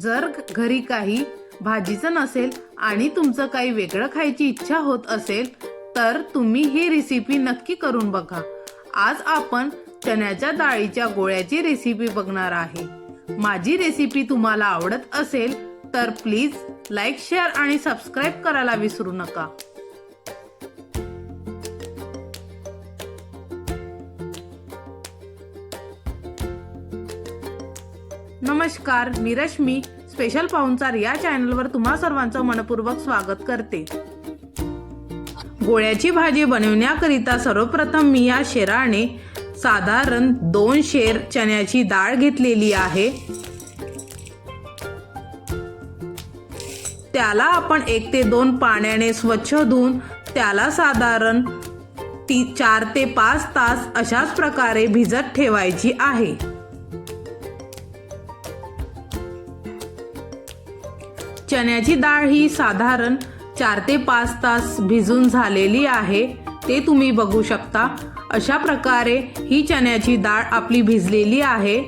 जर घरी काही भाजीचं नसेल आणि तुमचं काही वेगळं खायची इच्छा होत असेल तर तुम्ही ही रेसिपी नक्की करून बघा. आज आपण चण्याच्या डाळीच्या गोळ्याची रेसिपी बघणार आहे. माझी रेसिपी तुम्हाला आवडत असेल तर प्लीज लाईक शेअर आणि सबस्क्राईब करायला विसरू नका. नमस्कार मी रश्मी. स्पेशल पाहुणचार या चॅनलवर तुम्हा सर्वांचं मनपूर्वक स्वागत करते. गोळ्याची भाजी बनवण्याकरिता सर्वप्रथम मी या शेराने साधारण दोन शेर चण्याची डाळ घेतलेली आहे. त्याला आपण एक ते दोन पाण्याने स्वच्छ धुवून त्याला साधारण ती चार ते पाच तास अशाच प्रकारे भिजत ठेवायची आहे. चण्याची डाळ ही साधारण चार ते पाच तास भिजून झालेली आहे. ते तुम्ही बघू शकता. अशा प्रकारे ही चण्याची डाळ आपली भिजलेली आहे.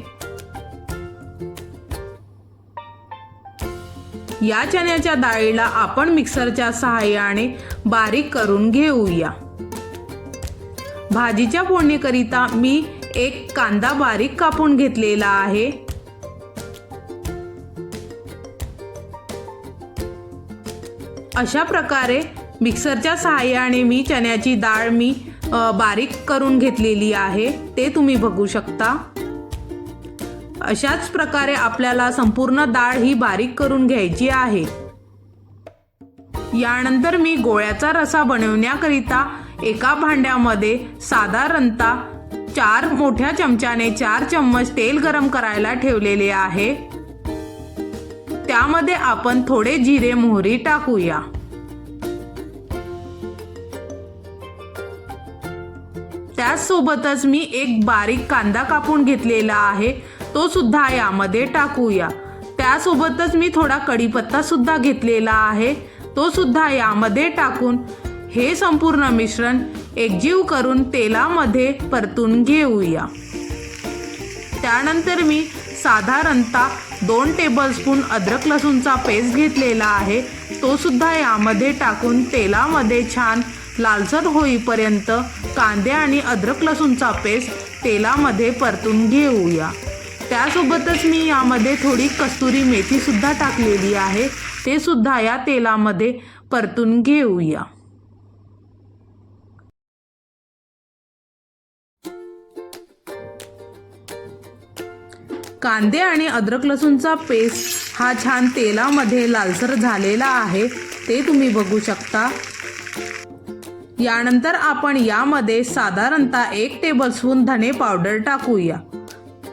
या चण्याच्या डाळीला आपण मिक्सरच्या सहाय्याने बारीक करून घेऊया. भाजीच्या फोडणीकरिता मी एक कांदा बारीक कापून घेतलेला आहे. अशा प्रकारे मिक्सरच्या सहाय्याने मी चण्याची डाळ मी बारीक करून घेतलेली आहे. ते तुम्ही बघू शकता. अशाच प्रकारे आपल्याला संपूर्ण डाळ ही बारीक करून घ्यायची आहे. यानंतर मी गोळ्याचा रसा बनवण्याकरिता एका भांड्यामध्ये साधारणतः चार मोठ्या चमच्याने चार चम्मच तेल गरम करायला ठेवलेले आहे. त्यामध्ये आपण थोडे जिरे मोहरी टाकूया. त्याचसोबतच मी एक बारीक कांदा कापून घेतलेला आहे तो सुद्धा यामध्ये टाकूया. त्यासोबतच मी थोडा कढीपत्ता सुद्धा घेतलेला आहे तो सुद्धा यामध्ये टाकून हे संपूर्ण मिश्रण एकजीव करून तेलामध्ये परतून घेऊया. त्यानंतर मी साधारणतः दोन टेबलस्पून अद्रक लसूणचा पेस्ट घेतलेला आहे. तो सुद्धा यामध्ये टाकून तेलामध्ये छान लालसर होईपर्यंत कांदे आणि अद्रक लसूणचा पेस्ट तेलामध्ये परतून घेऊया. त्यासोबतच मी यामध्ये थोडी कस्तुरी मेथीसुद्धा टाकलेली आहे. ते सुद्धा या तेलामध्ये परतून घेऊया. कांदे आणि अद्रक लसूणचा पेस्ट हा छान तेलामध्ये लालसर झालेला आहे. ते तुम्ही बघू शकता. यानंतर आपण यामध्ये साधारणतः एक टेबलस्पून धने पावडर टाकूया.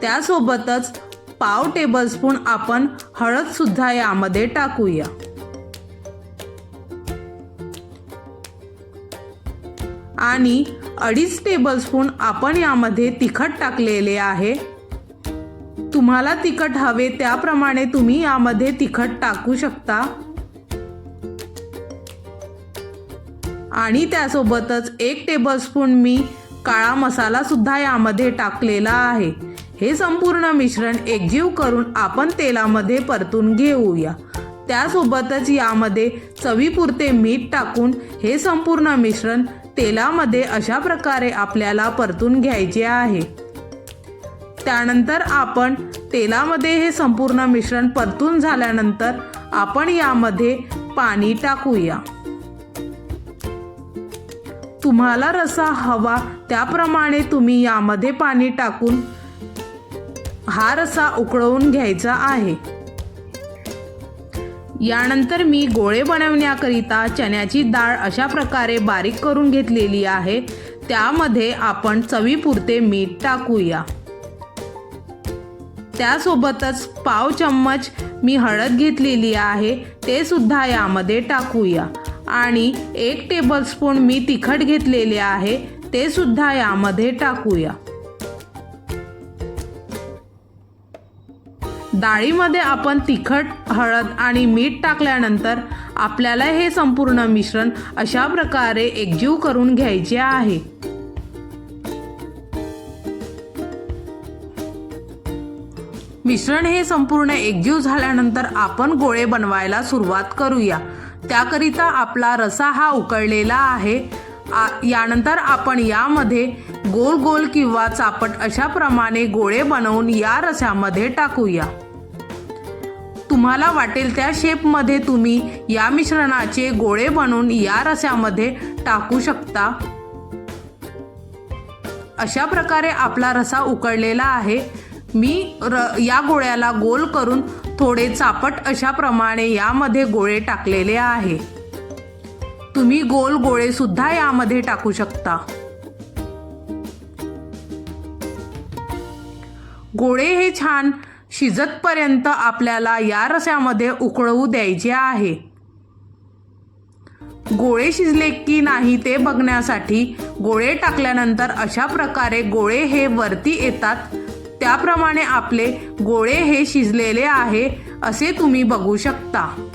त्यासोबतच पाव टेबलस्पून आपण हळदसुद्धा यामध्ये टाकूया. आणि अडीच टेबलस्पून आपण यामध्ये तिखट टाकलेले आहे. तुम्हाला तिखट हवे त्याप्रमाणे तुम्ही यामध्ये तिखट टाकू शकता. आणि त्यासोबतच एक टेबलस्पून मी काळा मसाला सुद्धा यामध्ये टाकलेला आहे. हे संपूर्ण मिश्रण एकजीव करून आपण तेलामध्ये परतून घेऊया. त्यासोबतच यामध्ये चवीपुरते मीठ टाकून हे संपूर्ण मिश्रण तेलामध्ये अशा प्रकारे आपल्याला परतून घ्यायचे आहे. त्यानंतर आपण तेलामध्ये हे संपूर्ण मिश्रण परतून झाल्यानंतर आपण यामध्ये पाणी टाकूया. तुम्हाला रसा हवा त्याप्रमाणे तुम्ही यामध्ये पाणी टाकून हा रसा उकळवून घ्यायचा आहे. यानंतर मी गोळे बनवण्याकरिता चण्याची डाळ अशा प्रकारे बारीक करून घेतलेली आहे. त्यामध्ये आपण चवीपुरते मीठ टाकूया. त्यासोबतच पाव चम्मच मी हळद घेतलेली आहे ते सुद्धा यामध्ये टाकूया. आणि एक टेबलस्पून मी तिखट घेतलेले आहे ते सुद्धा यामध्ये टाकूया. डाळीमध्ये आपण तिखट हळद आणि मीठ टाकल्यानंतर आपल्याला हे संपूर्ण मिश्रण अशा प्रकारे एकजीव करून घ्यायचे आहे. मिश्रण हे संपूर्ण एकजीव झाल्यानंतर आपण गोळे बनवायला सुरुवात करूया. त्याकरिता आपला रसा हा उकळलेला आहे. आ- यानंतर आपण यामध्ये गोल गोल किंवा चापट अशा प्रमाणे गोळे बनवून या रसामध्ये टाकूया. तुम्हाला वाटेल त्या शेपमध्ये तुम्ही या मिश्रणाचे गोळे बनवून या रस्यामध्ये टाकू शकता. अशा प्रकारे आपला रसा उकळलेला आहे. मी र या गोळ्याला गोल करून थोडे चापट अशा प्रमाणे यामध्ये गोळे टाकलेले आहे. तुम्ही गोल गोळे सुद्धा यामध्ये टाकू शकता. गोळे हे छान शिजतपर्यंत आपल्याला या रस्यामध्ये उकळवू द्यायचे आहे. गोळे शिजले की नाही ते बघण्यासाठी गोळे टाकल्यानंतर अशा प्रकारे गोळे हे वरती येतात. त्याप्रमाणे आपले गोळे हे शिजलेले आहे असे तुम्ही बघू शकता.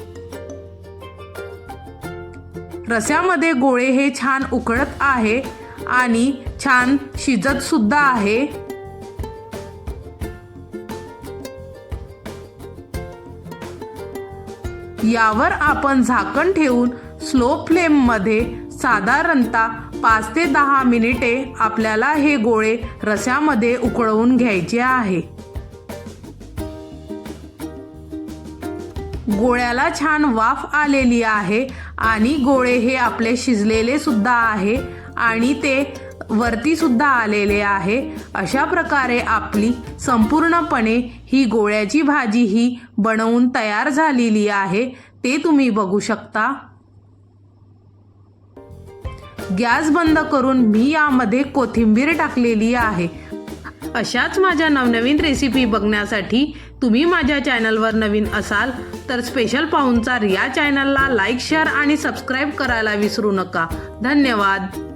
रस्यामध्ये गोळे हे छान उकळत आहे आणि छान शिजत सुद्धा आहे. यावर आपण झाकण ठेवून स्लो फ्लेममध्ये साधारणतः पाच ते दहा मिनिटे आपल्याला हे गोळे रस्यामध्ये उकळवून घ्यायचे आहे. गोळ्याला छान वाफ आलेली आहे आणि गोळे हे आपले शिजलेले सुद्धा आहे आणि ते वरती सुद्धा आलेले आहे. अशा प्रकारे आपली संपूर्णपणे ही गोळ्याची भाजी ही बनवून तयार झालेली आहे. ते तुम्ही बघू शकता. गॅस बंद करून मी यामध्ये कोथिंबीर टाकलेली आहे. अशाच माझ्या नवनवीन रेसिपी बघण्यासाठी तुम्ही माझ्या चॅनलवर नवीन असाल तर स्पेशल पाहुणचार या चॅनलला लाईक शेअर आणि सबस्क्राईब करायला विसरू नका. धन्यवाद.